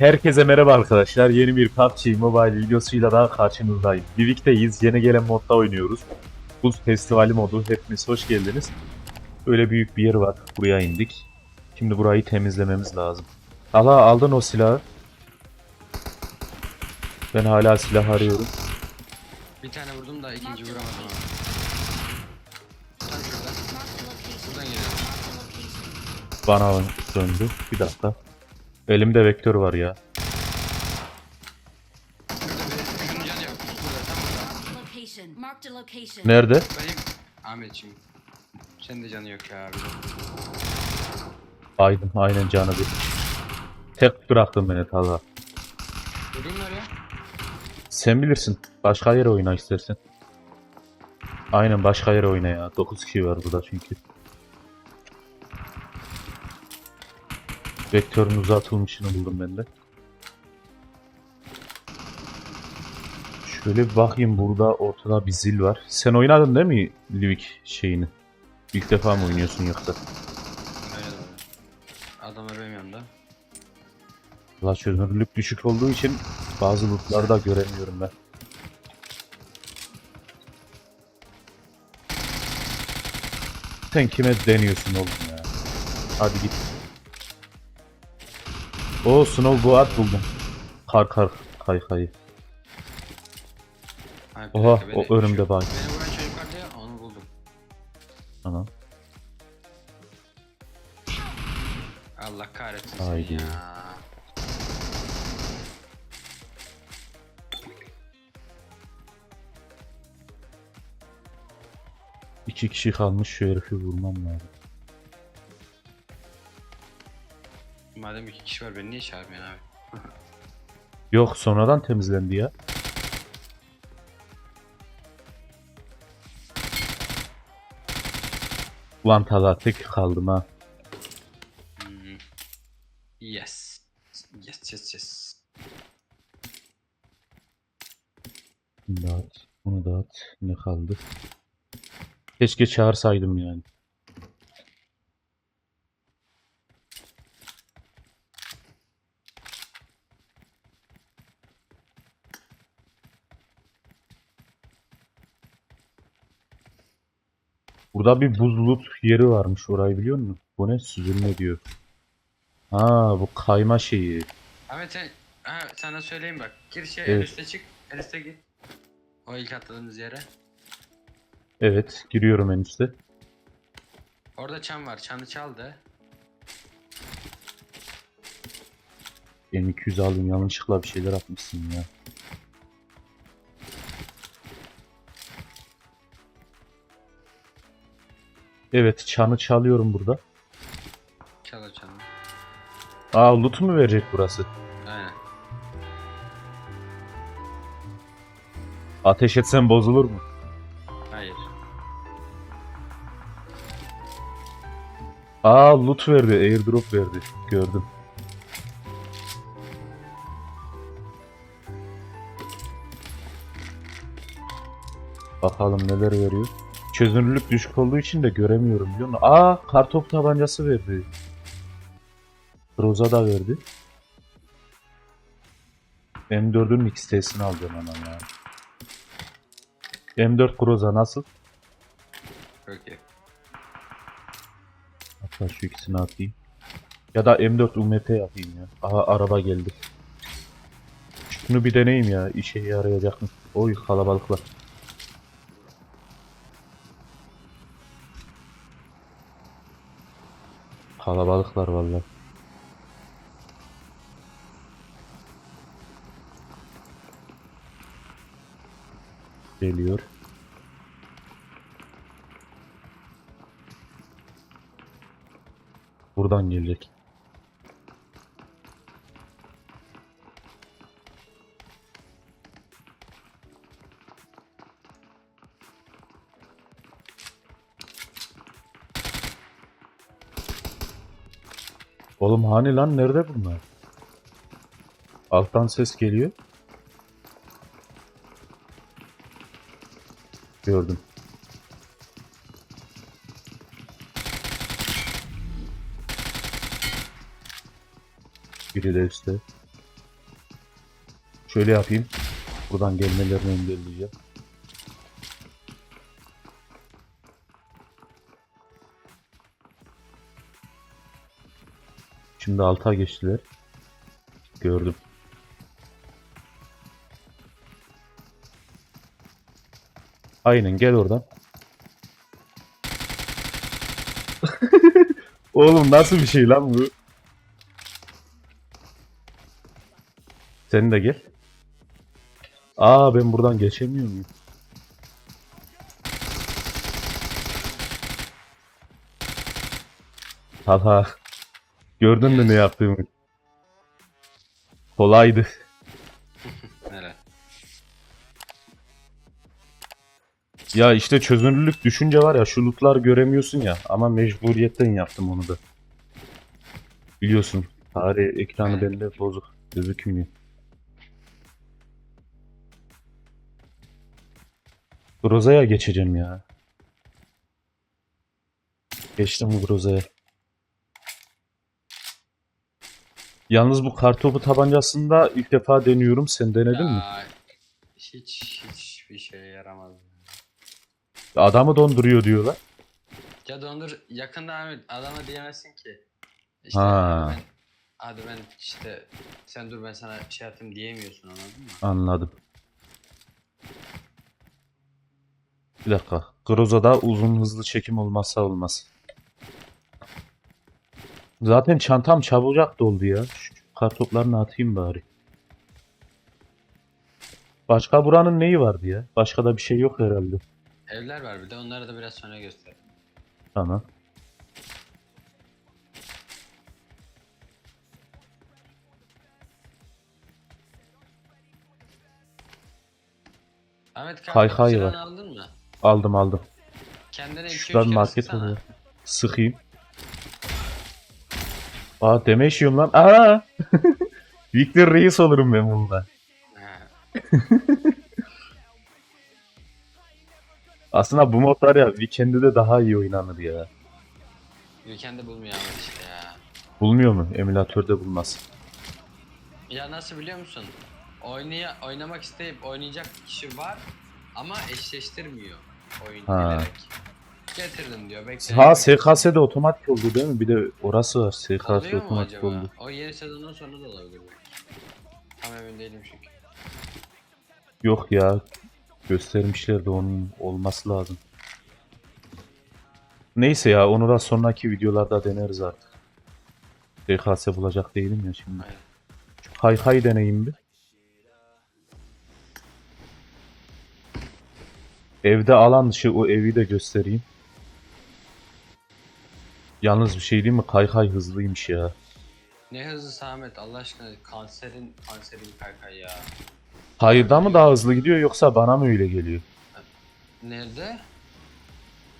Herkese merhaba arkadaşlar. Yeni bir PUBG Mobile videosuyla daha karşınızdayım. Birlikteyiz. Yeni gelen modda oynuyoruz. Buz Festivali modu. Hepiniz hoş geldiniz. Böyle büyük bir yer var. Buraya indik. Şimdi burayı temizlememiz lazım. Allah aldın o silahı. Ben hala silah arıyorum. Bir tane vurdum da ikinci vuramadım. Tam. Buradan. Bana döndü. Bir dakika. Elimde vektör var ya. Nerede? Benim Ahmetciğim. Senin de canı yok ya abi. Aydım. Aynen canı bir. Tek bıraktın beni Talha. Mu oraya? Sen bilirsin. Başka yere oyna istersen. Aynen başka yere oyna ya. 9 kişi var burada çünkü. Vektörün uzatılmışını buldum ben de. Şöyle bir bakayım burada ortada bir zil var. Sen oynadın değil mi Livik şeyini? İlk defa mı oynuyorsun yoksa? Adamlar benim yanımda. La çözünürlük düşük olduğu için bazı lootları da göremiyorum ben. Sen kime deniyorsun oğlum ya? Hadi git. O snowboard buldum. Kar kar. Abi, bir Oha, dakika, beni- o önümde şu- bak. Beni vuran çocuk vardı ya onu buldum. Ana. Allah kahretsin Haydi. seni ya. İki kişi kalmış şu herifi vurmam lazım. Madem iki kişi var beni niye çağırmıyorsun abi? Yok sonradan temizlendi ya. Ulan tek kaldım ha. Hmm. Yes. Yes yes yes. Bunu dağıt. Bunu dağıt. Ne kaldı? Keşke çağırsaydım yani. Burada bir buzlut yeri varmış. Orayı biliyor musun? Bu ne? Süzülme diyor. Ha bu kayma şeyi. Ahmet sen ha, sana söyleyeyim bak. Gir şey Evet. üste çık. Üste git. O ilk atladığımız yere. Evet giriyorum en üstte. Orada çan var. Çanı çal da. M200 aldım yanlışlıkla bir şeyler atmışsın ya. Evet çanı çalıyorum burada. Çal o çanı. Aa loot mu verecek burası? Aynen. Ateş etsem bozulur mu? Hayır. Aa loot verdi airdrop verdi gördüm. Bakalım neler veriyor. Çözünürlük düşük olduğu için de göremiyorum biliyor musun? Aa kartop tabancası verdi. Groza da verdi. M4'ün XT'sini alacağım hemen ya. M4 Groza nasıl? Okey. Hatta şu ikisini atayım. Ya da M4 UMP yapayım ya. Aha araba geldi. Şunu bir deneyeyim ya. işe yarayacak mı? Oy kalabalıklar. Kalabalıklar vallahi. Geliyor. Buradan gelecek. Hani lan nerede bunlar? Alttan ses geliyor. Gördüm. Biri de üstte. Şöyle yapayım. Buradan gelmelerini engelleyeceğim. Şimdi alta geçtiler. Gördüm. Aynen gel oradan. Oğlum nasıl bir şey lan bu? Sen de gel. Aa ben buradan geçemiyor muyum? Talha. Gördün mü ne yaptığımı? Kolaydı. Nere? Ya işte çözünürlük düşünce var ya şu lootlar göremiyorsun ya ama mecburiyetten yaptım onu da. Biliyorsun tarih ekranı bende bozuk gözükmüyor. Groza'ya geçeceğim ya. Geçtim Groza'ya. Yalnız bu kartopu tabancasında ilk defa deniyorum. Sen denedin mi? Ya, Hiç hiç bir şeye yaramaz. Adamı donduruyor diyorlar. Ya dondur yakında Ahmet adama diyemezsin ki. İşte Ha. hadi ben, hadi ben işte sen dur ben sana şey atayım diyemiyorsun anladın mı? Anladım. Bir dakika. Groza'da uzun hızlı çekim olmazsa olmaz. Zaten çantam çabucak doldu ya. Şu kartoplarını atayım bari. Başka buranın neyi vardı ya? Başka da bir şey yok herhalde. Evler var bir de onları da biraz sonra göster. Tamam. Ahmet kanka silahını var. aldın mı? Aldım aldım. Kendine 2-3 Şuradan kere market sıksana. Sıkayım. Aa deme işiyorum lan. Aa! Victor Reis olurum ben bunda. Aslında bu modlar ya Weekend'de de daha iyi oynanır ya. Weekend'de bulmuyor Ahmet işte ya. Bulmuyor mu? Emülatörde bulmaz. Ya nasıl biliyor musun? Oynaya, oynamak isteyip oynayacak kişi var ama eşleştirmiyor oyun Ha. bilerek. Getirdim diyor bekle. Ha SKS'de otomatik oldu değil mi? Bir de orası var. SKS Oluyor mu otomatik acaba? oldu. O yeni sezondan sonra da olabilir. Tam emin değilim çünkü. Yok ya. Göstermişlerdi onun olması lazım. Neyse ya onu da sonraki videolarda deneriz artık. SKS bulacak değilim ya şimdi. Aynen. Hay hay deneyim bir. Evde alan dışı o evi de göstereyim. Yalnız bir şey diyeyim mi? Kaykay hızlıymış ya. Ne hızlı Samet Allah aşkına kanserin kanserin kaykay ya. Hayırda mı daha hızlı gidiyor yoksa bana mı öyle geliyor? Nerede?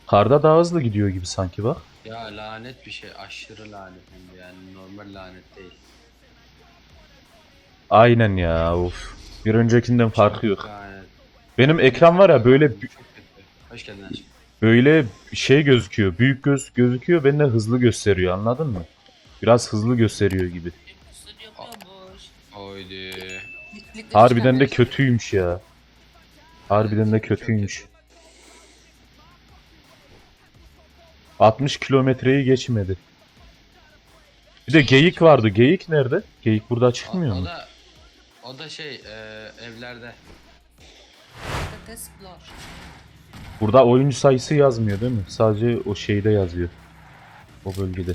Karda daha hızlı gidiyor gibi sanki bak. Ya lanet bir şey aşırı lanet hem de yani normal lanet değil. Aynen ya of. Bir öncekinden farkı yok. Lanet. Benim ekran var ya böyle. Hoş geldin aşkım. Böyle şey gözüküyor. Büyük göz gözüküyor. Bende hızlı gösteriyor anladın mı? Biraz hızlı gösteriyor gibi. Birlikte Harbiden de kötüymüş ya. Harbiden de kötüymüş. 60 kilometreyi geçmedi. Bir de geyik vardı. Geyik nerede? Geyik burada çıkmıyor o mu? da o da şey e, evlerde. Burada oyuncu sayısı yazmıyor değil mi? Sadece o şeyde yazıyor. O bölgede.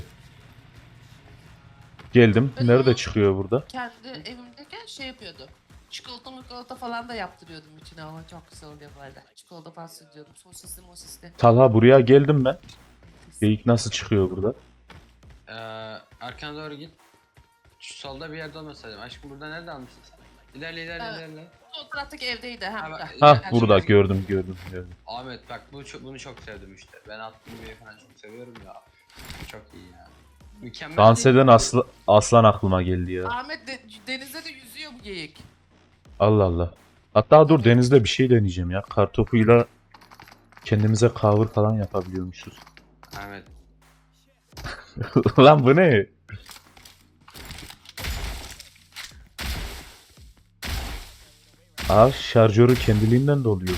Geldim. Nerede çıkıyor burada? Kendi evimdeyken şey yapıyordum. Çikolata mikolata falan da yaptırıyordum içine ama çok güzel oluyor böyle. Çikolata pasta diyordum. Sosisli mosisli. Talha buraya geldim ben. Geyik nasıl çıkıyor burada? E, arkana doğru git. Şu solda bir yerde olması lazım. Aşkım burada nerede almışsın sen? İlerle ilerle Evet. ilerle. O taraftaki evdeydi ha. Ha, burada. bak, Ha burada gördüm gördüm gördüm. Ahmet bak bu çok, bunu çok sevdim işte. Ben attığım bir falan çok seviyorum ya. Çok iyi ya. Mükemmel. Dans değil mi? eden asla, aslan aklıma geldi ya. Ahmet de, denizde de yüzüyor bu geyik. Allah Allah. Hatta dur denizde bir şey deneyeceğim ya. Kartopuyla kendimize cover falan yapabiliyormuşuz. Ahmet. Lan bu ne? Aa şarjörü kendiliğinden doluyor.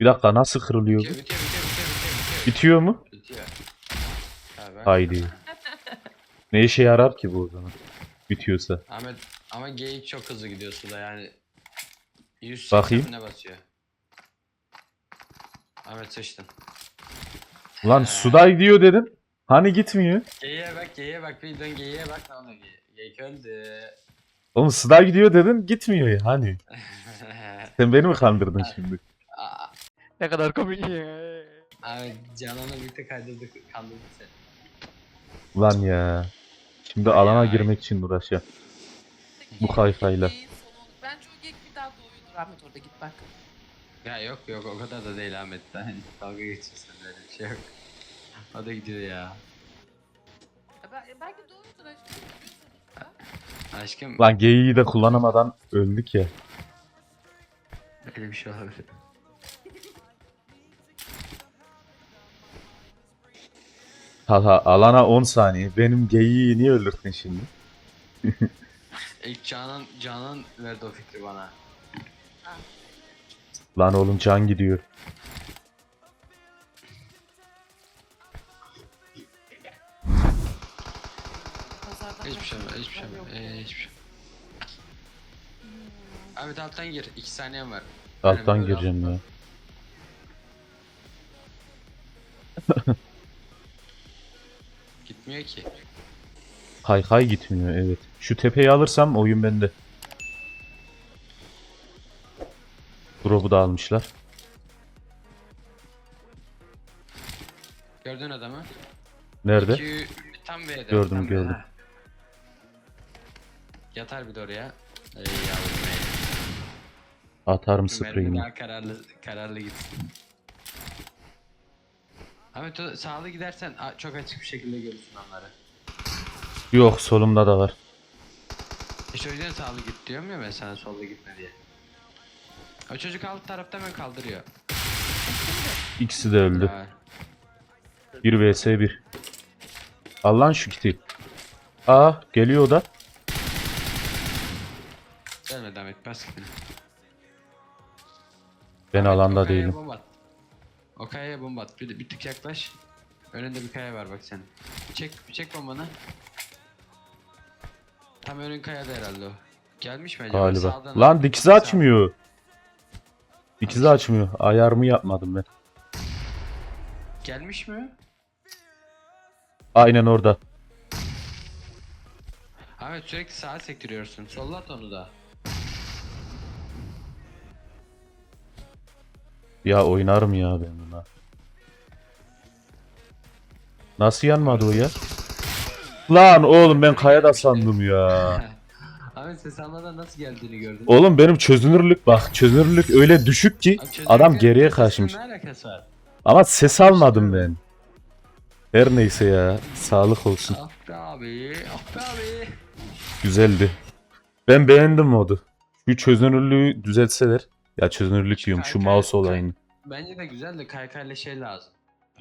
Bir dakika nasıl kırılıyor Bitiyor bitiyor bitiyor bitiyor bitiyor. Bitiyor mu? Bitiyor. Haydi. Ne işe yarar ki bu o zaman? Bitiyorsa. Ahmet ama geyik çok hızlı gidiyor suda yani. 100 Bakayım. basıyor? Ahmet sıçtın. Lan suda gidiyor dedim. Hani gitmiyor? Geyiğe bak geyiğe bak bir dön geyiğe bak ne oluyor. Geyik öldü. Oğlum suda gidiyor dedin gitmiyor ya hani. Sen beni mi kandırdın şimdi? Ne kadar komik. Abi Canan'ı birlikte kaydırdık kandırdık seni. Lan ya. Şimdi alana girmek için uğraşıyor. Bu sonu- Bence o geyik bir daha doğuyordur Ahmet orada git bak. Ya yok yok o kadar da değil Ahmet. Hani dalga geçiyorsun böyle bir şey yok. O da gidiyor ya. Ya Ben, belki doğuyordur aşkım. biliyorsun ya. Aşkım Lan geyiği de kullanamadan öldük ya. öyle bir şey olabilir. Haha alana 10 saniye. Benim geyiği niye öldürdün şimdi? İlk Canan, Canan verdi o fikri bana. Lan oğlum can gidiyor. Hiçbir şey yok, hiçbir şey yok. Ee, hiçbir şey yok. Ahmet alttan gir. 2 saniyen var. Alttan gireceğim ya. Gitmiyor ki. Kaykay gitmiyor evet. Şu tepeyi alırsam oyun bende. Drop'u da almışlar. Gördün adamı. Nerede? İki, tam B'de. Gördüm, tam B'de. gördüm. Ha. Yatar bir de oraya. Ey yavrum ey. Atarım mermi spreyini. daha kararlı, kararlı gitsin. Ahmet o sağlı gidersen a- çok açık bir şekilde görürsün onları. Yok solumda da var. İşte o yüzden sağlı git diyorum ya ben sana solda gitme diye. O çocuk alt tarafta hemen kaldırıyor. İkisi de öldü. Ya, 1 vs 1. Al lan şu kiti. Aa geliyor o da. Ahmet bas gitme. Ben alanda O kayaya değilim. bomba at. Bomba at. Bir, bir tık yaklaş. Önünde bir kaya var bak senin. Çek, çek bombanı. Tam önün kayada herhalde o. Gelmiş mi acaba? Galiba. Sağdan Lan dikizi Sağ- açmıyor. Dikizi açmıyor. Ayarımı yapmadım ben. Gelmiş mi? Aynen orada. Ahmet sürekli sağa sektiriyorsun. Solla at onu da. Ya oynarım ya ben buna. Nasıl yanmadı o ya? Lan oğlum ben kayada sandım ya. Ahmet ses almadan nasıl geldiğini gördün. Oğlum benim çözünürlük bak çözünürlük öyle düşük ki Abi adam geriye kaçmış. Ne alakası var? Ama ses almadım ben. Her neyse ya sağlık olsun. Ah be abi, ah be abi. Güzeldi. Ben beğendim modu. Şu çözünürlüğü düzeltseler. Ya çözünürlük diyorum şu Kaykay- mouse olayını. Bence de güzel de kaykayla şey lazım.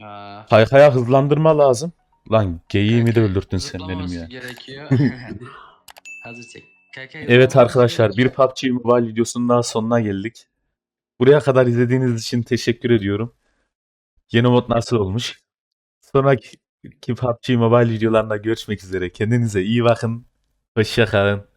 Aa, Kaykaya hızlandırma lazım. Lan geyiğimi de öldürttün sen benim ya. gerekiyor. Hazır çek. Kaykay Evet zıplaması arkadaşlar bir gerekiyor. PUBG Mobile videosunun daha sonuna geldik. Buraya kadar izlediğiniz için teşekkür ediyorum. Yeni mod nasıl olmuş? Sonraki PUBG Mobile videolarında görüşmek üzere. Kendinize iyi bakın. Hoşça kalın.